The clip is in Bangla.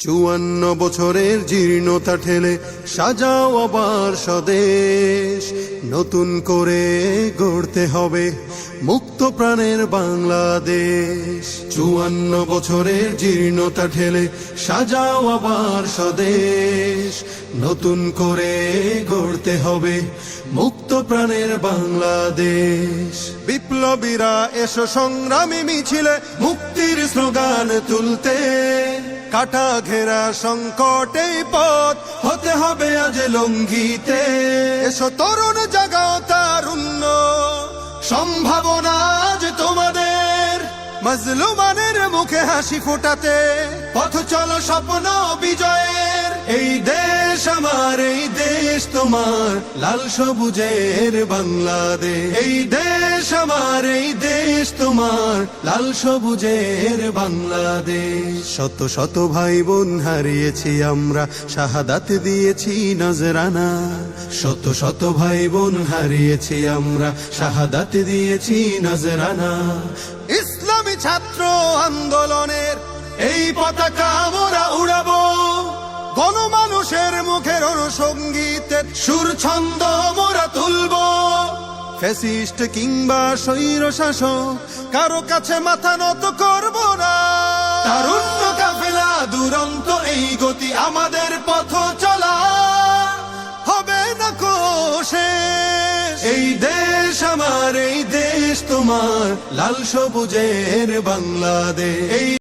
চুয়ান্ন বছরের জীর্ণতা ঠেলে সাজাও আবার স্বদেশ। নতুন করে গড়তে হবে মুক্ত প্রাণের বাংলাদেশ। চুয়ান্ন বছরের জীর্ণতা ঠেলে সাজাও আবার স্বদেশ। নতুন করে গড়তে হবে মুক্ত প্রাণের বাংলাদেশ। বিপ্লবীরা এসো সংগ্রামী মিছিলে মুক্তির স্লোগান তুলতে। কাটা ঘেরা সংকটে পথ হতে হবে আজ লঙ্ঘিতে। এসো তরুণ জাগাও তারুণ্য সম্ভাবনা আজ তোমাদের। মজলুমানের মুখে হাসি ফোটাতে, পথ চলো স্বপ্ন বিজয়ের। এই দেশ আমার, এই দেশ তোমার, লাল সবুজের বাংলাদেশ। এই দেশ আমার, এই দেশ তোমার, লাল সবুজের বাংলাদেশ। শত শত ভাই বোন হারিয়েছি আমরা, শাহাদাত দিয়েছি নজরানা। শত শত ভাই বোন হারিয়েছি আমরা, শাহাদাত দিয়েছি নজরানা। ইসলামী ছাত্র আন্দোলনের এই পতাকা মোরা উড়াবো। গণমানুষের মুখের অনুসঙ্গীতের সুর ছন্দ ফ্যাসিস্ট কিংবা স্বৈর শাসক কারও কাছে মাথা নত করব না। তারুণ্য কাফেলা দুরন্ত এই গতি আমাদের পথ চলা। হবে না কোষে এই দেশ আমার এই দেশ তোমার লাল সবুজের বাংলাদেশ।